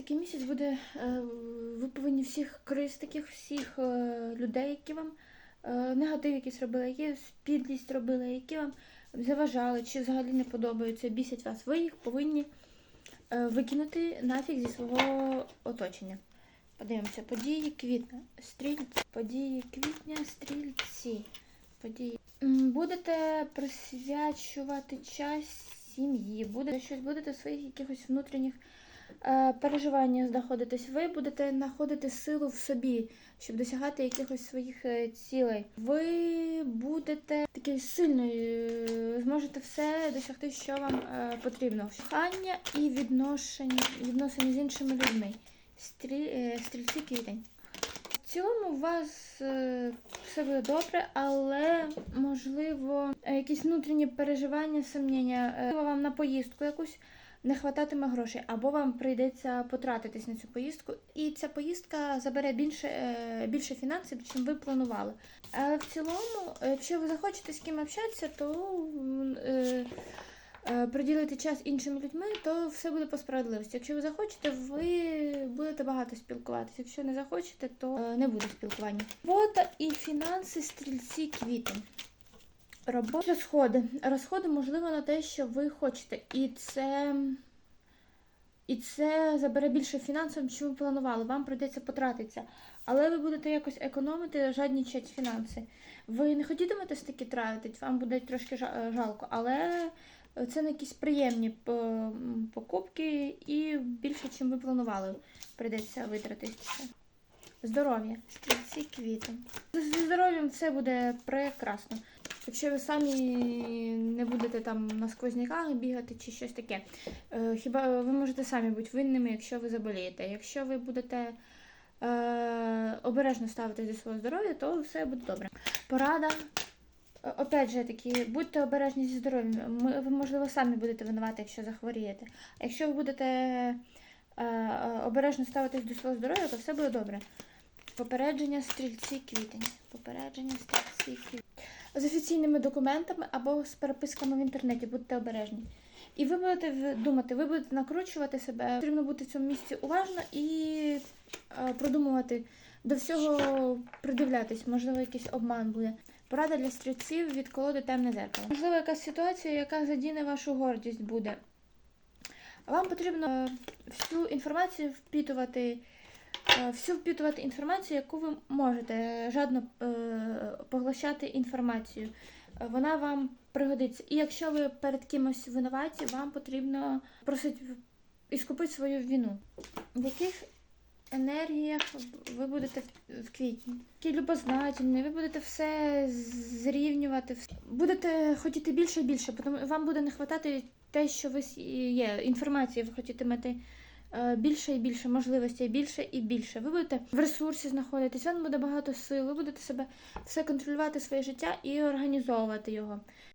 Такий місяць буде. е, Ви повинні всіх криз, таких всіх е, людей, які вам е, негатив якийсь робили, які підлість робили, які вам заважали чи взагалі не подобаються, бісять вас. Ви їх повинні викинути нафіг зі свого оточення. Подивимося, події квітня, стрільці, події квітня, стрільці, події. Будете присвячувати час сім'ї, будете щось будете своїх якихось внутрішніх е, переживаннях знаходитись. Ви будете знаходити силу в собі, щоб досягати якихось своїх е, цілей. Ви будете такою сильною, е, зможете все досягти, що вам потрібно. Кохання і відношення, відносини з іншими людьми. Стрі, е, стрільці квітень. В цілому у вас все буде добре, але можливо якісь внутрішні переживання, сумніння, вам на поїздку якусь не хвататиме грошей, або вам прийдеться потратитись на цю поїздку, і ця поїздка забере більше, е, більше фінансів, ніж ви планували. Але в цілому, е, якщо ви захочете з ким общатися, то е, е, приділити час іншим людьми, то все буде по справедливості. Якщо ви захочете, ви будете багато спілкуватися. Якщо не захочете, то е, не буде спілкування. Робота і фінанси стрільці квітень. Робота розходи. Розходи, можливо, на те, що ви хочете. І це. І це забере більше фінансів, ніж ви планували. Вам прийдеться потратитися. Але ви будете якось економити, жаднічать фінанси. Ви не хотітимете таки тратити, вам буде трошки жалко, але це не якісь приємні покупки і більше, ніж ви планували, прийдеться витратитися. Здоров'я, стрільці квіти. Зі здоров'ям все буде прекрасно. Якщо ви самі не будете там на сквозняках бігати чи щось таке, е, хіба ви можете самі бути винними, якщо ви заболієте. Якщо ви будете е, обережно ставитись до свого здоров'я, то все буде добре. Порада. Опять же таки, будьте обережні зі здоров'ям. Ви, можливо, самі будете винувати, якщо захворієте. А якщо ви будете е, е, обережно ставитись до свого здоров'я, то все буде добре. Попередження стрільці квітень. Попередження стрільці З офіційними документами або з переписками в інтернеті, будьте обережні. І ви будете думати, ви будете накручувати себе. Потрібно бути в цьому місці уважно і е, продумувати до всього придивлятись, можливо, якийсь обман буде. Порада для стрільців від колоди темне зеркало. Можливо, якась ситуація, яка задіне вашу гордість буде. Вам потрібно е, всю інформацію впітувати, всю впітувати інформацію, яку ви можете жадно е, поглощати інформацію. Е, Вона вам пригодиться. І якщо ви перед кимось винуваті, вам потрібно просити іскупити свою вину. В яких енергіях ви будете в- квітні? Такі любознательні, ви будете все зрівнювати. Будете хотіти більше і більше, тому вам буде не вистачати те, що ви є, інформації, ви хотітимете е, більше і більше можливостей, більше і більше. Ви будете в ресурсі знаходитись, вам буде багато сил, ви будете себе все контролювати своє життя і організовувати його.